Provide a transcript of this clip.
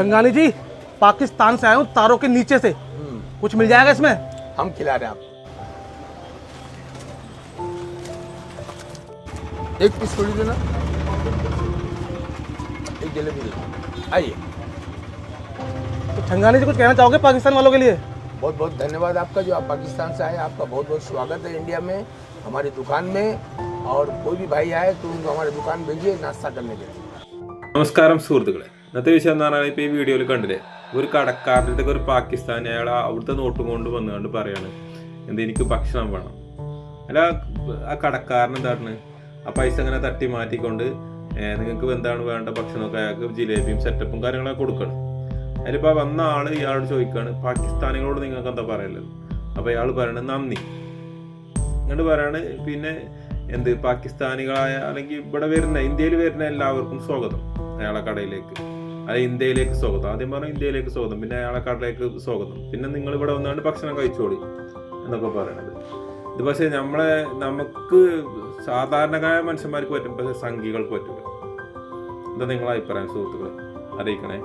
संगानी जी पाकिस्तान से आया हूँ तारों के नीचे से। हम्म। कुछ मिल जाएगा इसमें? हम खिला रहे हैं आप। एक पीस थोड़ी देना। एक जलेबी देना आइए। तो ठंगानी जी कुछ कहना चाहोगे पाकिस्तान वालों के लिए? बहुत बहुत धन्यवाद आपका जो आप पाकिस्तान से आए। आपका बहुत बहुत स्वागत है इंडिया में हमारी दुकान में। और कोई भी भाई आए तो उनको हमारी दुकान भेजिए नाश्ता करने के लिए। नमस्कार हम सूर्य ഇന്നത്തെ വിഷയം എന്ന് പറഞ്ഞാൽ ഇപ്പോൾ ഈ വീഡിയോയിൽ കണ്ടില്ലേ? ഒരു കടക്കാരന്റെ ഒരു പാകിസ്ഥാനി അയാൾ അവിടുത്തെ നോട്ടും കൊണ്ട് വന്നുകൊണ്ട് പറയാണ് എന്ത് എനിക്ക് ഭക്ഷണം വേണം. അല്ല ആ കടക്കാരൻ എന്താണ് ആ പൈസ അങ്ങനെ തട്ടി മാറ്റിക്കൊണ്ട് നിങ്ങൾക്ക് എന്താണ് വേണ്ട ഭക്ഷണമൊക്കെ? അയാൾക്ക് ജിലേബിയും സെറ്റപ്പും കാര്യങ്ങളൊക്കെ കൊടുക്കണം. അതിലിപ്പോൾ വന്ന ആൾ ഇയാളോട് ചോദിക്കുകയാണ് പാകിസ്ഥാനികളോട് നിങ്ങൾക്ക് എന്താ പറയുള്ളത് അപ്പോൾ ഇയാൾ പറയണത് നന്ദി. എന്നിട്ട് പറയാണ് പിന്നെ എന്ത് പാകിസ്ഥാനികളായ അല്ലെങ്കിൽ ഇവിടെ വരുന്ന ഇന്ത്യയിൽ വരുന്ന എല്ലാവർക്കും സ്വാഗതം. അയാളെ കടയിലേക്ക്. അല്ല ഇന്ത്യയിലേക്ക് സ്വാഗതം. ആദ്യം പറഞ്ഞു ഇന്ത്യയിലേക്ക് സ്വാഗതം. പിന്നെ അയാളെ കടയിലേക്ക് സ്വാഗതം. പിന്നെ നിങ്ങൾ ഇവിടെ വന്നുകൊണ്ട് ഭക്ഷണം കഴിച്ചോളി എന്നൊക്കെ പറയണത്. ഇത് പക്ഷേ നമ്മളെ നമുക്ക് സാധാരണക്കായ മനുഷ്യന്മാർക്ക് പറ്റും പക്ഷെ സംഘികൾക്ക് പറ്റില്ല. എന്താ നിങ്ങളെ അഭിപ്രായം സുഹൃത്തുക്കളെ. അറിയിക്കണേ.